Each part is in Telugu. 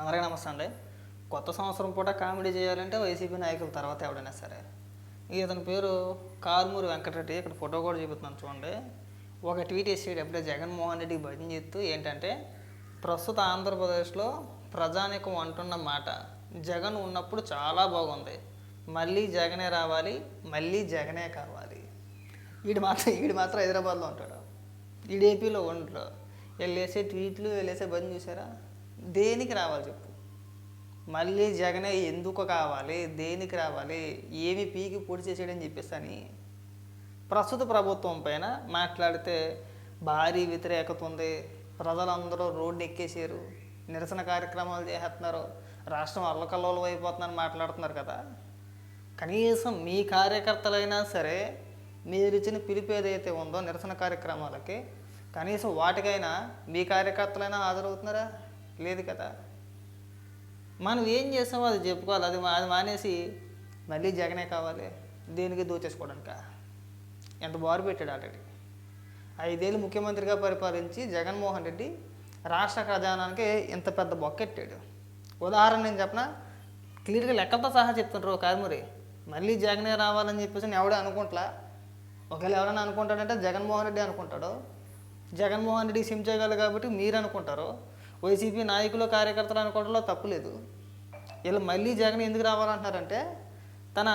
అందరికీ నమస్తే అండి. కొత్త సంవత్సరం పూట కామెడీ చేయాలంటే వైసీపీ నాయకుల తర్వాత ఎవడైనా సరే. ఇతని పేరు కారుమూరి వెంకటరెడ్డి. ఇక్కడ ఫోటో కూడా చూపుతున్నాను చూడండి. ఒక ట్వీట్ వేసాడు ఎప్పుడే జగన్మోహన్ రెడ్డికి భజన చెప్తూ ఏంటంటే ప్రస్తుత ఆంధ్రప్రదేశ్లో ప్రజానికం అంటున్న మాట జగన్ ఉన్నప్పుడు చాలా బాగుంది. మళ్ళీ జగనే రావాలి మళ్ళీ జగనే కావాలి. వీడు మాత్రం వీడు మాత్రం హైదరాబాద్లో ఉంటాడు. వీడు ఏపీలో ఉండడు. వీళ్ళు వేసే ట్వీట్లు వీళ్ళు వేసే బంద్ చూసారా? దేనికి రావాలి చెప్పు? మళ్ళీ జగనే ఎందుకు కావాలి? దేనికి రావాలి? ఏమి పీకి పొడి చేసేయడని చెప్పేసి ప్రస్తుత ప్రభుత్వం పైన మాట్లాడితే భారీ వ్యతిరేకత ఉంది. ప్రజలందరూ రోడ్డు ఎక్కేసారు నిరసన కార్యక్రమాలు చేస్తున్నారు. రాష్ట్రం అల్లకల్లోలు అయిపోతుందని మాట్లాడుతున్నారు కదా. కనీసం మీ కార్యకర్తలైనా సరే మీరు ఇచ్చిన పిలుపు ఏదైతే ఉందో నిరసన కార్యక్రమాలకి కనీసం వాటికైనా మీ కార్యకర్తలైనా హాజరవుతున్నారా? లేదు కదా. మనం ఏం చేసామో అది చెప్పుకోవాలి. అది అది మానేసి మళ్ళీ జగనే కావాలి. దేనికి దోచేసుకోవడానిక? ఎంత బారు పెట్టాడు ఆల్రెడీ. ఐదేళ్ళు ముఖ్యమంత్రిగా పరిపాలించి జగన్మోహన్ రెడ్డి రాష్ట్ర ఖజానానికి ఇంత పెద్ద బొక్కెట్టాడు. ఉదాహరణ నేను చెప్పనా? క్లియర్గా లెక్కలతో సహా చెప్తుంటారు కారుమూరి మళ్ళీ జగనే రావాలని చెప్పేసి నేను ఎవడే అనుకుంటా ఒకవేళ ఎవరైనా అనుకుంటాడంటే జగన్మోహన్ రెడ్డి అనుకుంటాడు. జగన్మోహన్ రెడ్డి సిమ్ చేయగలరు కాబట్టి మీరు అనుకుంటారు. వైసీపీ నాయకులు కార్యకర్తలు అనుకోవడంలో తప్పులేదు వీళ్ళు మళ్ళీ జగన్ ఎందుకు రావాలంటున్నారంటే తన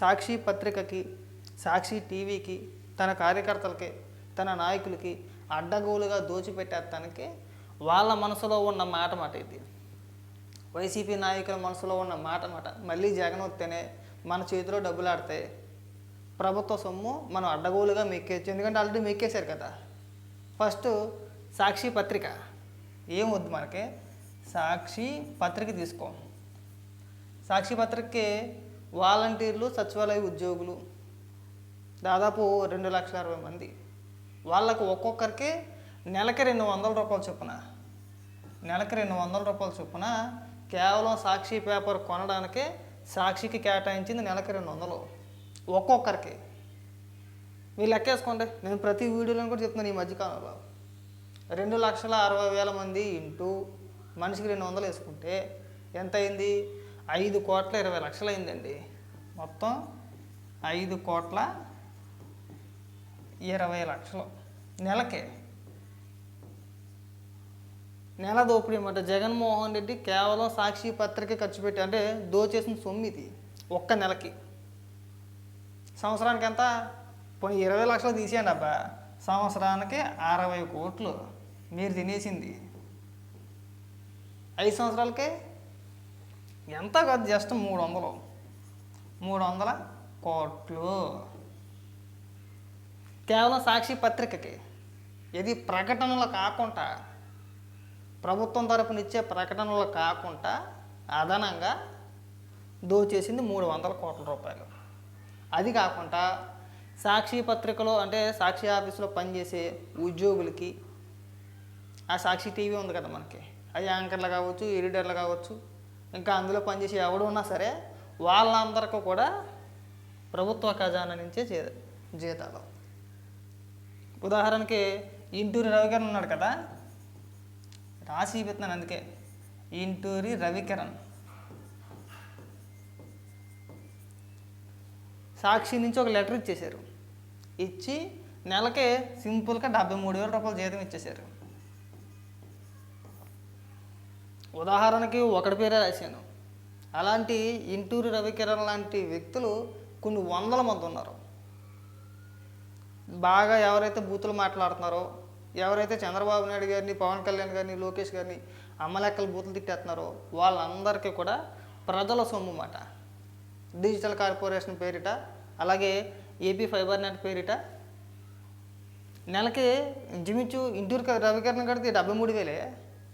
సాక్షి పత్రికకి సాక్షి టీవీకి తన కార్యకర్తలకి తన నాయకులకి అడ్డగోలుగా దోచిపెట్టేస్తానికి వాళ్ళ మనసులో ఉన్న మాట మాట ఇది. వైసీపీ నాయకుల మనసులో ఉన్న మాట మాట. మళ్ళీ జగన్ వస్తేనే మన చేతిలో డబ్బులు ఆడతాయి ప్రభుత్వ సొమ్ము మనం అడ్డగోలుగా మెక్కేయచ్చు. ఎందుకంటే ఆల్రెడీ మెక్కేశారు కదా. ఫస్ట్ సాక్షి పత్రిక. ఏం వద్దు మనకి? సాక్షి పత్రిక తీసుకో. సాక్షి పత్రికకి వాలంటీర్లు సచివాలయ ఉద్యోగులు దాదాపు రెండు లక్షల అరవై మంది. వాళ్ళకు ఒక్కొక్కరికి నెలకి రెండు వందల రూపాయలు చొప్పున. నెలకి రెండు వందల రూపాయల చొప్పున కేవలం సాక్షి పేపర్ కొనడానికి సాక్షికి కేటాయించింది నెలకి రెండు వందలు. ఒక్కొక్కరికి. మీరు లెక్కేసుకోండి. నేను ప్రతి వీడియోలో కూడా చెప్తున్నాను ఈ మధ్యకాలంలో. రెండు లక్షల అరవై వేల మంది ఇంటూ మనిషికి రెండు వందలు వేసుకుంటే ఎంత అయింది? ఐదు కోట్ల ఇరవై లక్షలు అయిందండి. మొత్తం ఐదు కోట్ల ఇరవై లక్షలు నెలకే. నెల దోపిడీ అన్నమాట. జగన్మోహన్ రెడ్డి కేవలం సాక్షి పత్రిక ఖర్చు పెట్టి అంటే దోచేసిన సొమ్ము ఇది ఒక్క నెలకి. సంవత్సరానికి ఎంత పోనీ ఇరవై లక్షలు తీసేయండి అబ్బా. సంవత్సరానికి అరవై కోట్లు. మీరు తినేసింది. ఐదు సంవత్సరాలకే? ఎంత కాదు జస్ట్ మూడు వందలు మూడు వందల కోట్లు. కేవలం సాక్షి పత్రికకి. ఇది ప్రకటనలు కాకుండా ప్రభుత్వం తరపున ఇచ్చే ప్రకటనలు కాకుండా అదనంగా దోచేసింది మూడు వందల కోట్ల రూపాయలు. అది కాకుండా సాక్షి పత్రికలో అంటే సాక్షి ఆఫీసులో పనిచేసే ఉద్యోగులకి ఆ సాక్షి టీవీ ఉంది కదా మనకి. ఆ యాంకర్లు కావచ్చు ఎడిటర్లు కావచ్చు ఇంకా అందులో పనిచేసే ఎవడు ఉన్నా సరే వాళ్ళందరికీ కూడా ప్రభుత్వ ఖజానా నుంచే జీ జీతాలు. ఉదాహరణకి ఇంటూరి రవికిరణ్ ఉన్నాడు కదా. రాసి చూపిస్తున్నాను అందుకే. ఇంటూరి రవికిరణ్. సాక్షి నుంచి ఒక లెటర్ ఇచ్చేశారు. ఇచ్చి నెలకే సింపుల్గా డెబ్బై మూడు వేల రూపాయలు జీతం ఇచ్చేశారు. ఉదాహరణకి ఒకటి పేరే రాశాను. అలాంటి ఇంటూరి రవికిరణ్ లాంటి వ్యక్తులు కొన్ని వందల మంది ఉన్నారు. బాగా ఎవరైతే బూతులు మాట్లాడుతున్నారో ఎవరైతే చంద్రబాబు నాయుడు గారిని పవన్ కళ్యాణ్ గారిని లోకేష్ గారిని అమ్మలెక్కలు బూతులు తిట్టేస్తున్నారో వాళ్ళందరికీ కూడా ప్రజల సొమ్ము మాట. డిజిటల్ కార్పొరేషన్ పేరిట అలాగే ఏపీ ఫైబర్ నెట్ పేరిట నెలకి ఇంచుమించు ఇంటూరు రవికరణ కడితే డెబ్బై మూడు వేలే.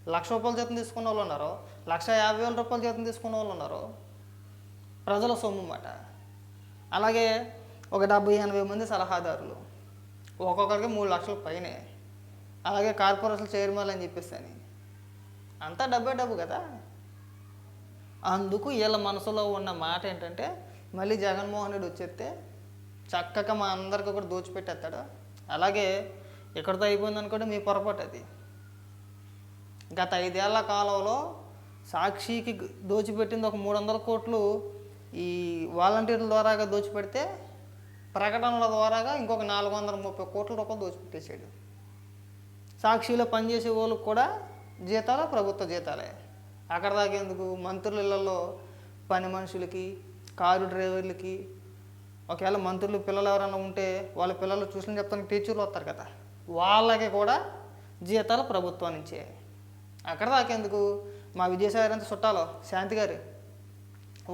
లక్ష రూపాయల జీతం తీసుకున్న వాళ్ళు ఉన్నారు. లక్ష యాభై వేల రూపాయల జీతం తీసుకున్న వాళ్ళు ఉన్నారు. ప్రజల సొమ్ము మాట అలాగే ఒక డెబ్బై ఎనభై మంది సలహాదారులు. ఒక్కొక్కరికి మూడు లక్షల పైనే. అలాగే కార్పొరేషన్ చైర్మన్ అని చెప్పేసి అంతా డబ్బే డబ్బు కదా. అందుకు వీళ్ళ మనసులో ఉన్న మాట ఏంటంటే మళ్ళీ జగన్మోహన్ రెడ్డి వచ్చేస్తే చక్కగా మా అందరికీ కూడా దోచిపెట్టేస్తాడు. అలాగే ఇక్కడితో అయిపోయింది అనుకోండి మీ పొరపాటు అది. గత ఐదేళ్ళ కాలంలో సాక్షికి దోచిపెట్టింది ఒక మూడు వందల కోట్లు ఈ వాలంటీర్ల ద్వారాగా దోచిపెడితే ప్రకటనల ద్వారాగా ఇంకొక నాలుగు వందల ముప్పై కోట్ల రూపాయలు దోచిపెట్టేసాడు సాక్షిలో పనిచేసే వాళ్ళకి కూడా జీతాలు ప్రభుత్వ జీతాలే? అక్కడ దాకేందుకు మంత్రుల ఇళ్ళలో పని మనుషులకి కారు డ్రైవర్లకి ఒకవేళ మంత్రులు పిల్లలు ఎవరైనా ఉంటే వాళ్ళ పిల్లలు చూసిన చెప్తానికి టీచర్లు వస్తారు కదా? వాళ్ళకి కూడా జీతాలు ప్రభుత్వం నుంచే. అక్కడ దాకా ఎందుకు మా విజయసాయి అంత చుట్టాలు శాంతి గారు.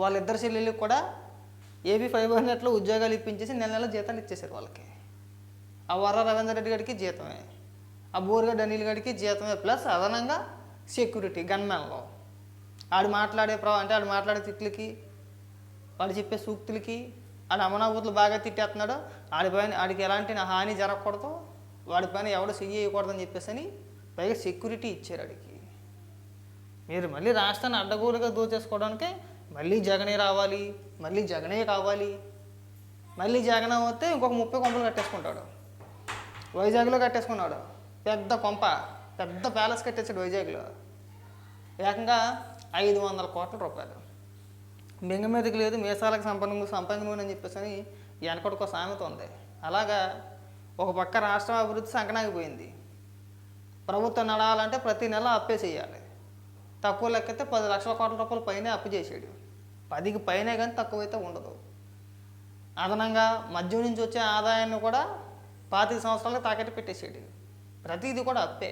వాళ్ళిద్దరు చెల్లెళ్ళకి కూడా ఏబీ ఫైవ్ హండ్రెడ్లో ఉద్యోగాలు ఇప్పించేసి నెల నెల జీతాలు ఇచ్చేసారు వాళ్ళకి. ఆ వర్ర రవీందర్ రెడ్డి గారికి జీతమే. ఆ బోరుగడ్డ అనిల్ గారికి జీతమే. ప్లస్ అదనంగా సెక్యూరిటీ గన్మెన్లో ఆడు మాట్లాడే ప్ర అంటే ఆడు మాట్లాడే తిట్లకి వాడు చెప్పే సూక్తులకి ఆడు అమనాభూతులు బాగా తిట్టేస్తున్నాడు. ఆడిపైన ఆడికి ఎలాంటి నా హాని జరగకూడదు. వాడి పైన ఎవడు చెయ్యి వేయకూడదని చెప్పేసి అని పైగా సెక్యూరిటీ ఇచ్చారు ఆడికి. మీరు మళ్ళీ రాష్ట్రాన్ని అడ్డగోలుగా దోచేసుకోవడానికి మళ్ళీ జగనే రావాలి మళ్ళీ జగనే కావాలి. మళ్ళీ జగన్ వస్తే ఇంకొక ముప్పై కొంపలు కట్టేసుకుంటాడు. వైజాగ్లో కట్టేసుకున్నాడు. పెద్ద కొంప పెద్ద ప్యాలెస్ కట్టేసాడు వైజాగ్లో. ఏకంగా ఐదు వందల కోట్ల రూపాయలు. బెంగ మీదకి లేదు మీసాలకు సంపన్న సంపంగను అని చెప్పేసి అని వెనకటికి ఒక సామెత ఉంది. అలాగా ఒక పక్క రాష్ట్ర అభివృద్ధి సంకనాగిపోయింది. ప్రభుత్వం నడవాలంటే ప్రతి నెల అప్పే చేయాలి. తక్కువ లెక్కైతే పది లక్షల కోట్ల రూపాయలు పైనే అప్పు చేసాడు. పదికి పైనే కానీ తక్కువైతే ఉండదు. అదనంగా మద్యం నుంచి వచ్చే ఆదాయాన్ని కూడా పాతిక సంవత్సరాలకు తాకట్టు పెట్టేసాడు. ప్రతిదీ కూడా అప్పే.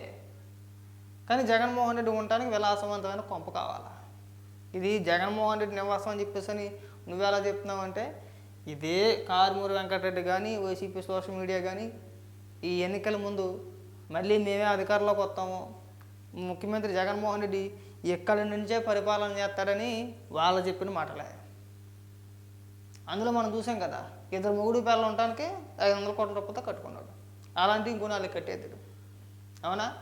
కానీ జగన్మోహన్ రెడ్డి ఉండటానికి విలాసవంతమైన కొంప కావాలా? ఇది జగన్మోహన్ రెడ్డి నివాసం అని చెప్పేసి అని నువ్వెలా చెప్తున్నావు అంటే ఇదే కారుమూరి వెంకటరెడ్డి కానీ వైసీపీ సోషల్ మీడియా కానీ ఈ ఎన్నికల ముందు మళ్ళీ మేమే అధికారంలోకి వస్తాము. ముఖ్యమంత్రి జగన్మోహన్ రెడ్డి ఎక్కడి నుంచే పరిపాలన చేస్తాడని వాళ్ళు చెప్పిన మాటలే. అందులో మనం చూసాం కదా ఇద్దరు మొగుడు పిల్లలు ఉండటానికి ఐదు వందల కోట్ల రూపాయలతో కట్టుకున్నాడు. అలాంటి ఇంకో నాలుగు కట్టేద్దాడు అవునా?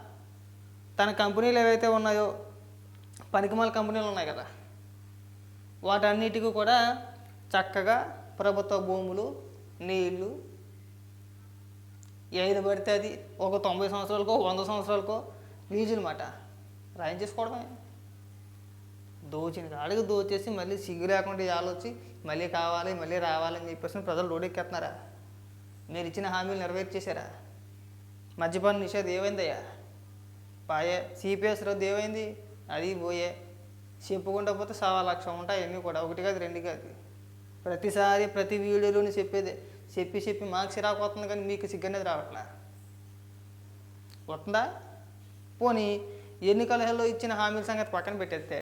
తన కంపెనీలు ఏవైతే ఉన్నాయో పనికిమాల కంపెనీలు ఉన్నాయి కదా వాటన్నిటికీ కూడా చక్కగా ప్రభుత్వ భూములు నీళ్ళు ఏది పడితే అది ఒక తొంభై సంవత్సరాలకో వంద సంవత్సరాలకో లీజులమాట. రాయించేసుకోవడమే. దోచిన అడుగు దోచేసి మళ్ళీ సిగ్గు లేకుండా ఆలోచి మళ్ళీ కావాలి మళ్ళీ రావాలని చెప్పేసి ప్రజలు రోడ్డెక్కేస్తున్నారా మీరు ఇచ్చిన హామీలు నెరవేర్చేశారా? మద్యపాన నిషేధం ఏమైందయ్యా? పాయే సిపిఎస్ రద్దు ఏమైంది? అది పోయే. చెప్పుకుంటా పోతే సవా లక్ష ఉంటాయి అన్నీ కూడా. ఒకటి కాదు రెండు కాదు. ప్రతిసారి ప్రతి వీడియోలోని చెప్పేదే. చెప్పి చెప్పి మాకు చిరాకు వస్తుంది కానీ మీకు సిగ్గనేది రావట్లా? వస్తుందా? పోనీ ఎన్నికలలో ఇచ్చిన హామీల సంగతి పక్కన పెట్టేస్తే.